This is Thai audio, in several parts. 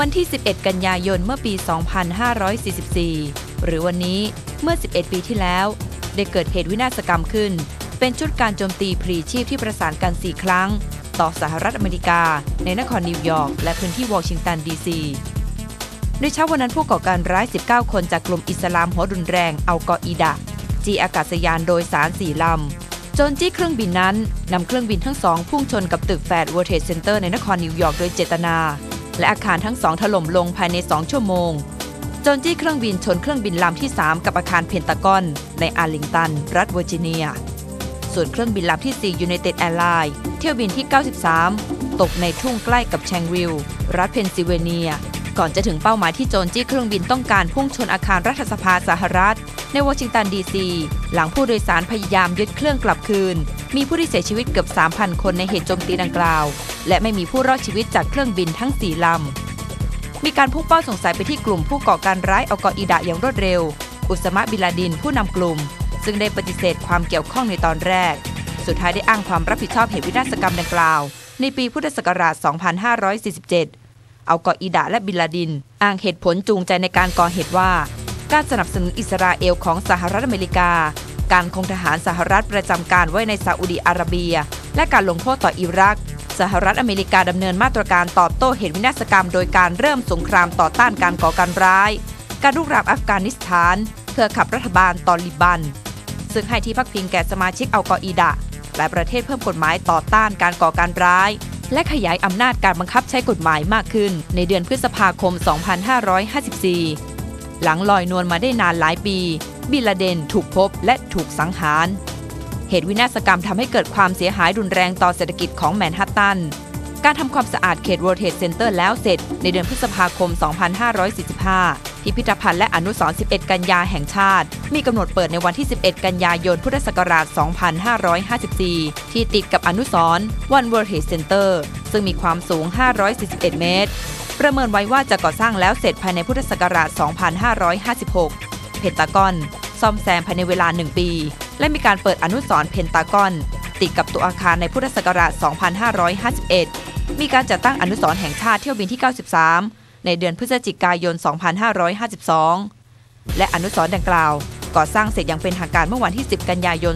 วันที่ 11 กันยายนเมื่อปี 2544 หรือวันนี้เมื่อ 11 ปีที่แล้ว ได้เกิดเหตุวินาศกรรมขึ้น เป็นชุดการโจมตีพลีชีพที่ประสานกัน 4 ครั้ง ต่อสหรัฐอเมริกา ในนครนิวยอร์กและพื้นที่วอชิงตันดีซีโดยเช้าวันนั้นผู้ก่อการร้าย 19 คนจากกลุ่มอิสลามหัวรุนแรงอัลกออิดะจีอากาศยานโดยสารสี่ลำจนจี้เครื่องบินนั้นนำเครื่องบินทั้งสองพุ่งชนกับตึกแฟด World Trade Center ในนครนิวยอร์กโดยเจตนา และอาคารทั้งสองถล่มลงภายใน 2 ชั่วโมง โจนจี้เครื่องบินชนเครื่องบินลำที่ 3 กับอาคารเพนตากอน ในอาร์ลิงตัน รัฐเวอร์จิเนีย ส่วนเครื่องบินลำที่4 United Airlines เที่ยวบินที่ 93 ตกในทุ่งใกล้กับแชงวิลรัฐเพนซิลเวเนีย ก่อนจะถึงเป้าหมายที่โจนจี้เครื่องบินต้องการพุ่งชนอาคารรัฐสภาสหรัฐ ในวอชิงตันดีซีหลังผู้โดยสารพยายามยึดเครื่องกลับคืน มีผู้ที่เสียชีวิตเกือบ 3,000 คนในเหตุโจมตีดังกล่าว และไม่มีผู้รอดชีวิตจากเครื่องบินทั้ง4ลำ มีการพุ่งเป้าสงสัยไปที่กลุ่มผู้ก่อการร้ายอัลกออิดะอย่างรวดเร็ว อุสมะบิลาดินผู้นำกลุ่ม ซึ่งได้ปฏิเสธความเกี่ยวข้องในตอนแรก สุดท้ายได้อ้างความรับผิดชอบเหตุวินาศกรรมดังกล่าว ในปีพุทธศักราช 2547 อัลกออิดะและบิลาดิน อ้างเหตุผลจูงใจในการก่อเหตุว่า การสนับสนุนอิสราเอลของสหรัฐอเมริกา การคงทหารสหรัฐประจำการไว้ในซาอุดีอาระเบีย และการลงโทษต่ออิรัก สหรัฐอเมริกาดำเนินมาตรการตอบโต้เหตุวินาศกรรม โดยการเริ่มสงครามต่อต้านการก่อการร้าย การรุกรานอัฟกานิสถานเพื่อขับรัฐบาลตอลิบัน ซึ่งให้ที่พักพิงแก่สมาชิกอัลกออิดะและประเทศเพิ่มกฎหมายต่อต้านการก่อการร้าย และขยายอำนาจการบังคับใช้กฎหมายมากขึ้น ในเดือนพฤษภาคม 2554 หลังลอยนวลมาได้นานหลายปี บิลาเดนถูกพบและถูกสังหาร เหตุวินาศกรรมทำให้เกิดความเสียหายรุนแรงต่อเศรษฐกิจของแมนฮัตตัน การทำความสะอาดเขต World Trade Center แล้วเสร็จในเดือนพฤษภาคม 2545 พิพิธภัณฑ์และอนุสรณ์ 11 กันยาแห่งชาติ มีกำหนดเปิดในวันที่ 11 กันยายน พุทธศักราช 2554 ที่ติดกับอนุสรณ์ One World Trade Center ซึ่งมีความสูง 541 เมตร ประเมินไว้ว่าจะก่อสร้างแล้วเสร็จภายในพุทธศักราช 2556 เพนตากอน ซ่อมแซมภายในเวลา 1 ปี และมีการเปิดอนุสรณ์เพนตากอน ติดกับตัวอาคารในพุทธศักราช 2551 มีการจัดตั้งอนุสรณ์แห่งชาติเที่ยวบินที่ 93 ในเดือนพฤศจิกายน 2552 และอนุสรณ์ดังกล่าวก่อสร้างเสร็จอย่างเป็นทางการเมื่อวันที่ 10 กันยายน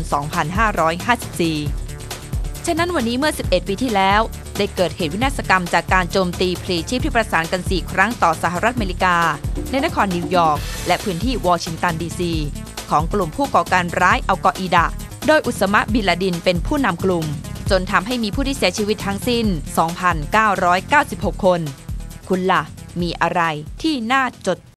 2554 ฉะนั้นวันนี้เมื่อ 11 ปีที่แล้ว ได้เกิดเหตุวินาศกรรมจากการโจมตีพลีชีพที่ประสานกัน 4 ครั้งต่อสหรัฐอเมริกา ในนครนิวยอร์กและพื้นที่วอชิงตันดีซีของกลุ่มผู้ก่อการร้ายอัลกออิดะ โดยอุสมะบิลลาดินเป็นผู้นำกลุ่ม จนทำให้มีผู้ที่เสียชีวิตทั้งสิ้น 2,996 คน คุณล่ะ มีอะไรที่น่าจด